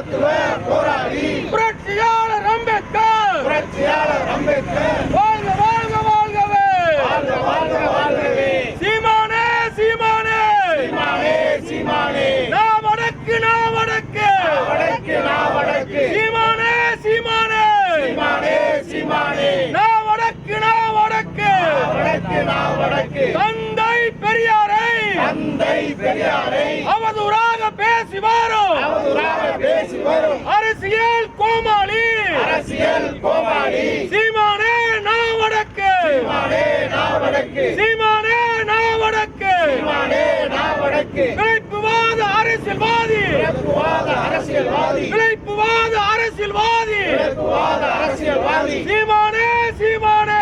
சமத்துவ போராளி. புரட்சியாளர் அம்பேத்கர். புரட்சியாளர் அம்பேத்கர். வாழ்க வாழ்க வாழ்கவே. வாழ்க வாழ்க வாழ்கவே. சீமானே சீமானே. சீமானே சீமானே. நாம் அடக்கு நாம் அடக்கு. அடக்கு நாம் அடக்கு. சீமானே சீமானே. சீமானே சீமானே. நாம் அடக்கு நாம் அடக்கு. அடக்கு நாம் அடக்கு. தந்தை பெரியாரை அவதூறாக பேசி வரும். அவதூறாக பேசி வரும். அரசியல் கோமாளி. அரசியல் கோமாளி. சீமானே நான் வடக்கு. சீமானே நான் வடக்கு. சீமானே நான் வடக்கு. சீமானே நான் வடக்கு. பிழைப்புவாத அரசியல்வாதி. இலக்குவாத அரசியல்வாதி. பிழைப்புவாத அரசியல்வாதி. இலக்குவாத அரசியல்வாதி. சீமானே சீமானே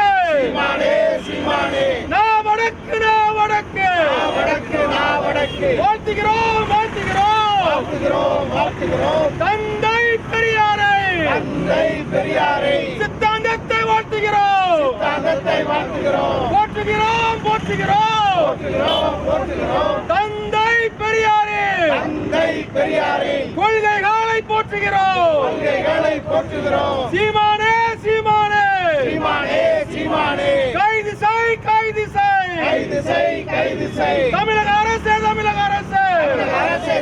சீமானே நான் வடக்கு நான் வடக்கு நான் வடக்கு நான் வடக்கு வாழ்த்துகிறோம் வாழ்த்துகிறோம். வாழ்த்துகிறோம் வாழ்த்துகிறோம். தந்தை பெரியாரை. தந்தை பெரியாரை. சித்தாந்தத்தை வாழ்த்துகிறோம். தங்கத்தை வாழ்த்துகிறோம். போற்றுகிறோம் போற்றுகிறோம். போற்றுகிறோம் போற்றுகிறோம். தந்தை பெரியாரே. தந்தை பெரியாரை. கொள்கைகளை போற்றுகிறோம். கொள்கைகளை போற்றுகிறோம். சீமானே சீமானே. சீமானே சீமானே. கைது செய் கைது செய். கைது செய் கைது செய். தமிழக அரசு தமிழக அரசே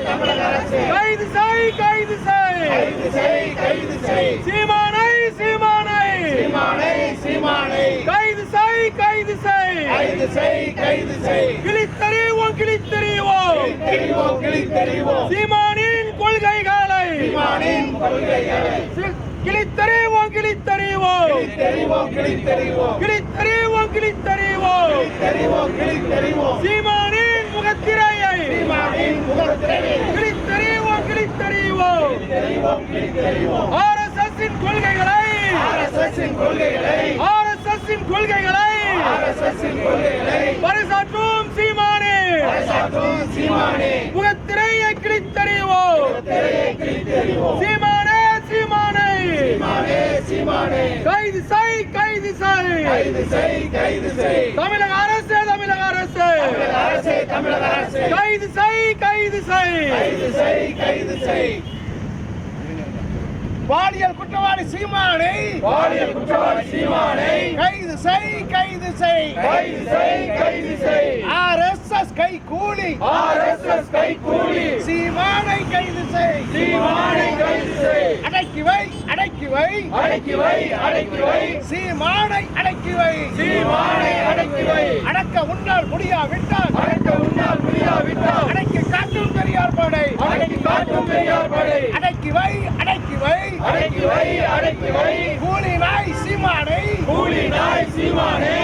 தமிழக அரசே கைது செய் கைது செய் கைது செய் கைது செய். சீமானை சீமானை. சீமானை சீமானை. கைது செய் கைது செய். கைது செய் கைது செய். கிழித்தறிவோம் கிழித்தறிவோம். தெரிவோம் கிளி தெரிவோம் சீமானின் கொள்கைகளை. சீமானின் கொள்கைகளை. சி- கிழித்தறிவோம் கிழித்தறிவோம். தெரிவோம் கிளி தெரிவோம் கிழித்தறிவோம். கிழித்தறிவோம் தெரிவோம் கிளி தெரிவோம் சீமானின் முகத்திரையை சீமானின் முகத்திரையை கிழித்தறிவோம் கிழித்தறிவோம் தெரிவோம் கிளி தெரிவோம் ஆர்எஸ்எஸ்ஸின் கொள்கைகளை ஆர்எஸ்எஸ்ஸின் கொள்கைகளை ஆர்எஸ்எஸ்ஸின் கொள்கைகளை ஆர்எஸ்எஸ்ஸின் கொள்கைகளை பரிசாற்றும் சீமானே. பறைசாற்றும் சீமானே. முகத்திரையை கிழித்தறிவோம். திரையை கிளி தெரிவோம் சீமானே சீமானை. சீமானே சீமானே. கைது செய் கைது செய் கைது செய் கைது செய் தமிழக அரசு தமிழக அரசு. தமிழக அரசே தமிழக அரசே. கைது செய் கைது செய் கைது செய் கைது செய் பாலியல் குற்றவாளி சீமானை பாலியல் குற்றவாளி சீமானை கைது செய் கைது செய். கைது செய் கைது செய். ஆர்எஸ்எஸ் கை கூலி. ஆர்எஸ்எஸ் கை கூலி. சீமானை கைது செய். சீமானை கைது செய். அடக்கி வை அடக்கி வை. அடக்கி வை அடக்கி வை. சீமானை அடக்கி வை. சீமானை அடக்கி வை. அடக்க உன்னால் முடியாவிட்டால் அடக்க உன்னால் முடியாவிட்டால். அடக்கி காட்டும் பெரியார் படை. அடக்கி காட்டும் பெரியார் படை அடக்கி வை அடக்கி வை அடக்கி வை கூலி நாய் சீமானை. கூலி நாய் சீமானே.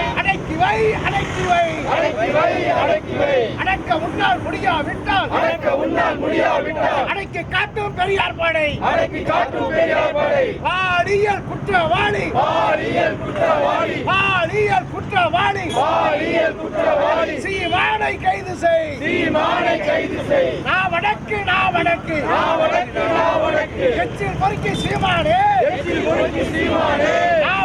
வை அடக்கி வை. அடக்கி வை அடக்கி வை. அடக்க உன்னால் முடியாவிட்டால். அடக்க உன்னால் முடியாவிட்டால். அடக்கி காட்டும் பெரியார் படை. அடக்கி காட்டும் பெரியார் படை. பாலியல் குற்றவாளி. பாலியல் குற்றவாளி. பாலியல் குற்றவாளி. பாலியல் குற்றவாளி. சீமானை கைது செய். சீமானை கைது செய். நான் வடக்கு நான் வடக்கு. நாவடக்கு நாவடக்கு எச்சில் பொறுக்கி சீமானே. எச்சில் முறுக்கி சீமானே.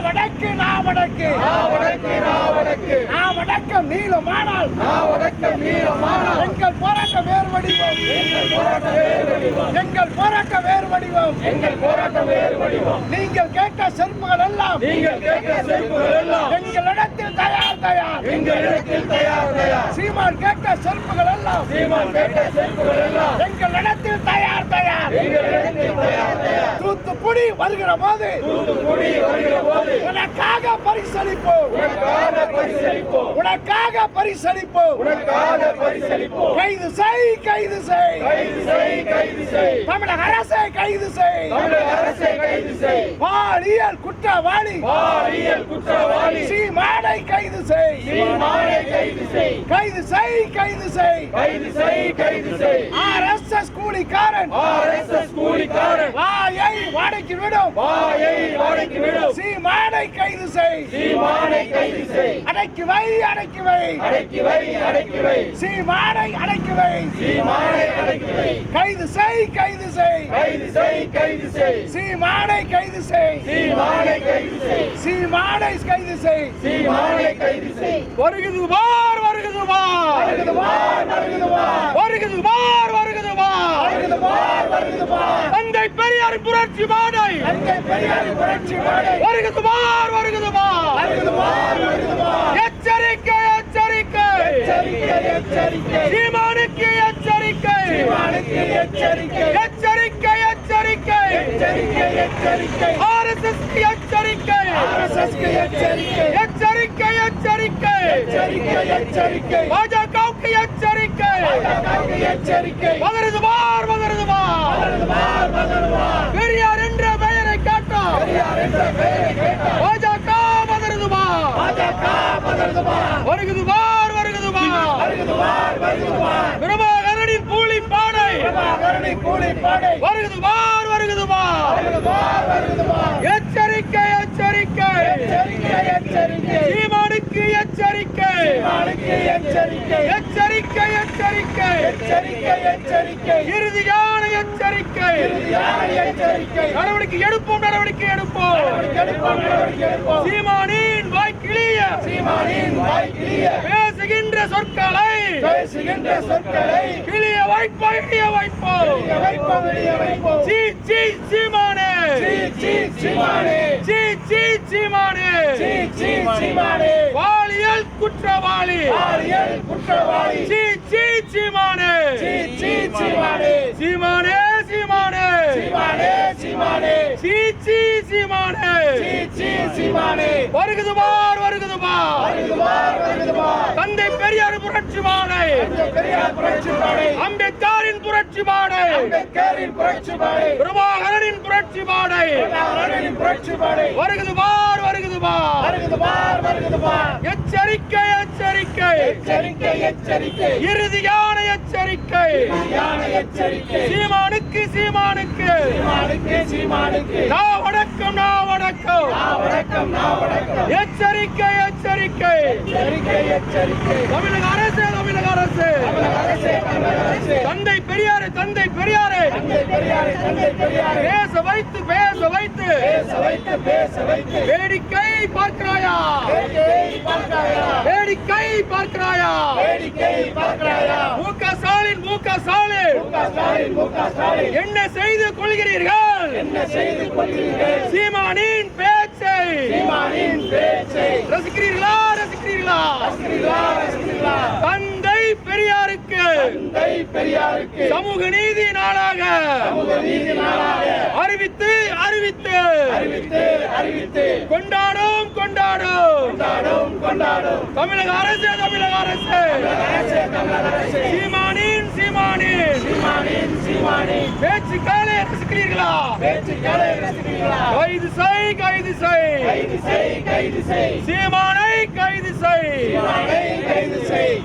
வடக்கு நான் வடக்கு நாவடக்கு நாவடக்கு. நான் வடக்கம் நீளமானால். நாவடக்க மீறமானால் எங்கள் போராட்ட வேறு வடிவம் எங்கள் போராட்ட வேறு வடிவம் எங்கள் போராட்ட வேறு வடிவம் எங்கள் போராட்ட வேறு வடிவம் நீங்கள் கேட்ட செருப்புகள் எல்லாம். நீங்கள் கேட்கிற செருப்புகள் எல்லாம். எங்களிடத்தில் தயார் தயார். எங்கள் இடத்தில் தயார் தயார். சீமான் கேட்ட செருப்புகள் எல்லாம். சீமான் கேட்ட செருப்புகள் எல்லாம். எங்களிடத்தில் தயார் தயார். எங்கள் இடத்தில் தயார் தயார் தூத்துக்குடி வருகிற போது தூத்துக்குடி வருகிற போது உனக்காக பரிசளிப்போம். உனக்காக பரிசளிப்போம். உனக்காக பரிசளிப்போம். உனக்காக பரிசளிப்போம். கைது செய் கைது செய். கைது செய் கைது செய். தமிழக அரசை கைது செய். தமிழக அரசை கைது செய். பாலியல் குற்றவாளி. பாலியல் குற்றவாளி. சீமானை கைது செய். சீமானை கைது செய். கைது செய் கைது செய். கைது செய் கைது செய். ஆர்எஸ்எஸ் கூலிக்காரன். ஆர்எஸ்எஸ் கூலிக்காரன். வாடகைக்கு விடும். வாயை வாடகைக்கு விடும். சீமானை கைது செய். சீமானை கைது செய். அடக்கி வை அடக்கி வை. அடக்கி வை அடக்கி வை. சீமானை அடக்கி வை. சீமானை அடக்கி வை. கைது செய் கைது செய். கைது செய் கைது செய். சீமானை கைது செய். சீமானை கைது செய். சீமானை கைது செய். சீமானை கைது செய். வருகுது வார் வருகுது பெரியார் புரட்சி மாடை. வருக குமார் வருக குமார். எச்சரிக்கை எச்சரிக்கை. சீமானுக்கு எச்சரிக்கை. எச்சரிக்கை எச்சரிக்கை. எச்சரிக்கை. எச்சரிக்கை எச்சரிக்கை. எச்சரிக்கை எச்சரிக்கை. எச்சரிக்கை எச்சரிக்கை. எச்சரிக்கை எச்சரிக்கை. எச்சரிக்கை வருக வருகுதுவார் வருகுதுவார் பிரபாகரனின் கூலி பாடை. வருகுதுவார் வருகுதுவார் எச்சரிக்கை எச்சரிக்கை. எச்சரிக்கை எச்சரிக்கை. சீமானுக்கு எச்சரிக்கை. நாளைக்கு எச்சரிக்கை. எச்சரிக்கை எச்சரிக்கை. எச்சரிக்கை எச்சரிக்கை. இறுதியான எச்சரிக்கை. இறுதியான எச்சரிக்கை. நடவடிக்கை எடுப்போம் நடவடிக்கை எடுப்போம். எடுப்போம் நடவடிக்கை எடுப்போம். சீமானின் வாய் கிளிய சீமானின் வாய் கிளிய பேசுகின்ற சொற்களை. பேசுகின்ற சொற்களை. கிளிய வைப்போம் இடிய வைப்போம். வெளிய வைப்போம் வெளிய வைப்போம். சீ சீ சீமானே. சீ சீ சீமானே. சீ சீ சீமானே. சீ சீ சீமானே. குற்றவாளி. குற்றவாளி. சீ சீ சீமானே. சீ சீ சீமானே. சீமானே சீமானே. சீமானே சீமானே. சீ சீ சீமானே. சீ சீ சீமானே. வருகுது பார் வருகுது பார். வருகுதுவார் வருகுதுவார் தந்தை பெரியார் புரட்சி மாடை. அந்த பெரியார் புரட்சி பாடை அம்பேத்கரின் புரட்சி மாடை. அம்பேத்கரின் புரட்சி பாடை பிரபாகரனின் புரட்சி மாடை. பிரபாகரனின் புரட்சி பாடை வருகுது பார் வருகுது பார். வருகுதுவார் வருகுதுவார் எச்சரிக்கை எச்சரிக்கை. எச்சரிக்கை எச்சரிக்கை. இறுதியான எச்சரிக்கை. யான எச்சரிக்கை. சீமானுக்கு சீமானுக்கு. சீமானுக்கு சீமானுக்கு. நான் வணக்கம் நான் வணக்கம். நான் வணக்கம் நான் வணக்கம். எச்சரிக்கை எச்சரிக்கை. எச்சரிக்கை எச்சரிக்கை. தமிழக அரசு தமிழக அரசு. தமிழக அரசே தமிழக அரசே. தந்தை பெரியாரு தந்தை பெரியாரு. தந்தை பெரியாரை தந்தை பெரியாரை. பேச வைத்து பேச வைத்து. பேச வைத்து பேச வைத்து. வேடிக்கை வேடிக்கை பார்க்கிறாயா? வேடிக்கை பார்க்கிறாயா? பார்க்கிறாயா ஸ்டாலின் மூக்க ஸ்டாலின் என்ன செய்து கொள்கிறீர்கள்? என்ன செய்து கொள்கிறீர்கள் சீமானின் பேச்சை. சீமானின் பேச்சை ரசிக்கிறீர்களா ரசிக்கிறீர்களா? ரசிக்கிறீர்களா தந்தை பெரியாருக்கு தந்தை பெரியாருக்கு. சமூக நீதி நாளாக. சமூக நீதி நாளாக. அறிவித்து அறிவித்து. அறிவித்து அறிவித்து. கொண்டாடும் கொண்டாடும். கொண்டாடும் கொண்டாடும். தமிழக அரசு தமிழக அரசு. சீமானின் சீமானின். சீமானின் சீமானின். பேச்சுக்களை ரசிக்கிறீர்களா? பேச்சுக்களை ரசிக்கிறீர்களா? கைது செய் கைது செய். கைது செய் கைது செய். சீமானை கைது செய். சீமானை கைது செய்.